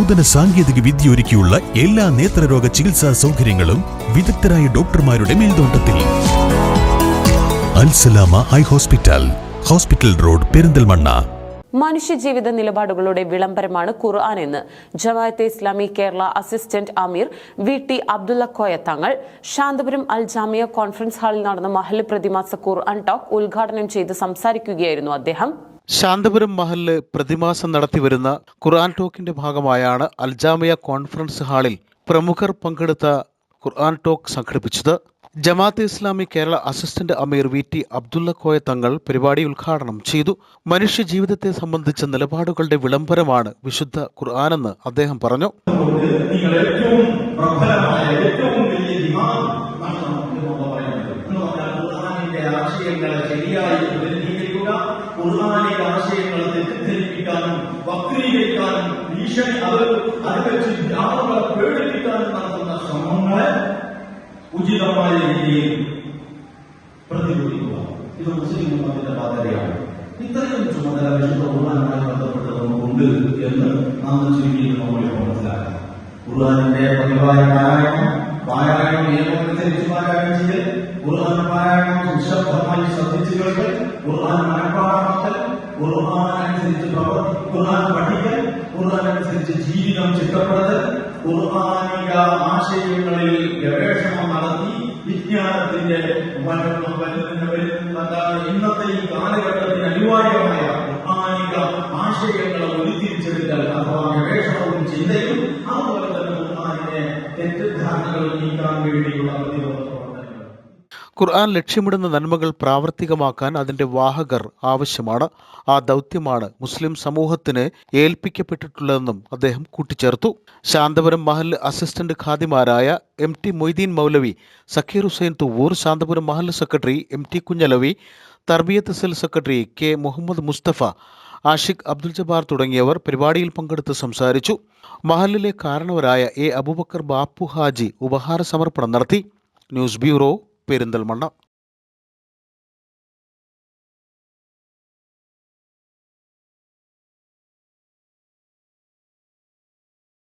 നൂതന സാങ്കേതിക വിദ്യ ഒരുക്കിയുള്ള എല്ലാ നേത്രരോഗ ചികിത്സാ സൗകര്യങ്ങളും വിദഗ്ധരായ ഡോക്ടർമാരുടെ മേൽനോട്ടത്തിൽ. Alsalama I hospital hospital road Perinthalmanna. മനുഷ്യജീവിത നിലപാടുകളുടെ വിളംബരമാണ് ഖുർആൻ എന്ന്. ജമാഅത്തെ ഇസ്ലാമി കേരള അസിസ്റ്റന്റ് അമീർ വി ടി അബ്ദുള്ള കോയ തങ്ങൾ ശാന്തപുരം അൽ ജാമിയ കോൺഫറൻസ് ഹാളിൽ നടന്ന മഹൽ പ്രതിമാസ ഖുർആൻ ടോക്ക് ഉദ്ഘാടനം ചെയ്ത് സംസാരിക്കുകയായിരുന്നു അദ്ദേഹം. ശാന്തപുരം മഹലിൽ പ്രതിമാസം നടത്തിവരുന്ന ഖുർആൻ ടോക്കിന്റെ ഭാഗമായാണ് അൽജാമിയ കോൺഫറൻസ് ഹാളിൽ പ്രമുഖർ പങ്കെടുത്ത ഖുർആൻ ടോക്ക് സംഘടിപ്പിച്ചത്. ജമാഅത്ത് ഇസ്ലാമി കേരള അസിസ്റ്റന്റ് അമീർ വി ടി അബ്ദുള്ള കോയ തങ്ങൾ പരിപാടി ഉദ്ഘാടനം ചെയ്തു. മനുഷ്യ ജീവിതത്തെ സംബന്ധിച്ച നിലപാടുകളുടെ വിളംബരമാണ് വിശുദ്ധ ഖുർആാനെന്ന് അദ്ദേഹം പറഞ്ഞു. നിങ്ങൾ വക്രീകരിക്കാനും ഭീഷണി അത് അത് വെച്ച് ആളുകളെ പേടിപ്പിക്കാനും നടത്തുന്ന ശ്രമങ്ങളെ ഉചിതമായ രീതിയിൽ പ്രതിരോധിക്കുക. ഇത് മുസ്ലിം ഉമ്മത്തിന്റെ ബാധ്യതയാണ് ഇത്രയും ചുമതല വിശുദ്ധ ഖുർആാനുമായി ബന്ധപ്പെട്ട് എന്ന് നാം ചുരുക്കിയിൽ നമ്മൾ മനസ്സിലാക്കാം ഖുർആാനിന്റെ പതിവായ പാരായണം പാരായണം നിയമമനുസരിച്ച് പാരായണം ചെയ്യൽ ഖുർആൻ പാരായണം നിശബ്ദമായി ശ്രദ്ധിച്ചു കേൾക്കൽ ഖുർആൻ മനഃപ്പാടമാക്കൽ ഖുർആൻ അനുസരിച്ച് പ്രവർത്തി ഖുർആൻ പഠിക്കൽ ഖുർആൻ അനുസരിച്ച് ജീവിതം ചിട്ടപ്പെടുത്തൽ ഖുർആാനിക ആശയങ്ങളിൽ ഗവേഷണം നടത്തി വിജ്ഞാനത്തിന്റെ മരണം വരുന്ന വരുന്നതാണ് ഇന്നത്തെ ഈ കാലഘട്ടത്തിന് അനിവാര്യമായ ഖുർആാനിക ആശയങ്ങളെ ഉരുത്തിരിച്ചെടുക്കൽ അഥവാ ഗവേഷണവും ചിന്തയും അതുപോലെ തന്നെ ഖുർആാനിനെ തെറ്റിദ്ധാരണകൾ നീക്കാൻ വേണ്ടിയുള്ള പ്രതിരോധ ഖുർആൻ ലക്ഷ്യമിടുന്ന നന്മകൾ പ്രാവർത്തികമാക്കാൻ അതിന്റെ വാഹകർ ആവശ്യമാണ്. ആ ദൗത്യമാണ് മുസ്ലിം സമൂഹത്തിന് ഏൽപ്പിക്കപ്പെട്ടിട്ടുള്ളതെന്നും അദ്ദേഹം കൂട്ടിച്ചേർത്തു. Santhapuram Mahal assistant ഖാദിമാരായ M T Moideen Moulavi Zakir Hussain Thuvvur Santhapuram Mahal secretary M T Kunhalavi Tarbiyat cell secretary K Muhammad Mustafa Ashiq Abdul Jabbar തുടങ്ങിയവർ പരിപാടിയിൽ പങ്കെടുത്ത് സംസാരിച്ചു. മഹലിലെ കാരണവരായ എ അബൂബക്കർ ബാപ്പു ഹാജി ഉപഹാര സമർപ്പണം നടത്തി. ന്യൂസ് ബ്യൂറോ பேருந்தல் மன்னம்.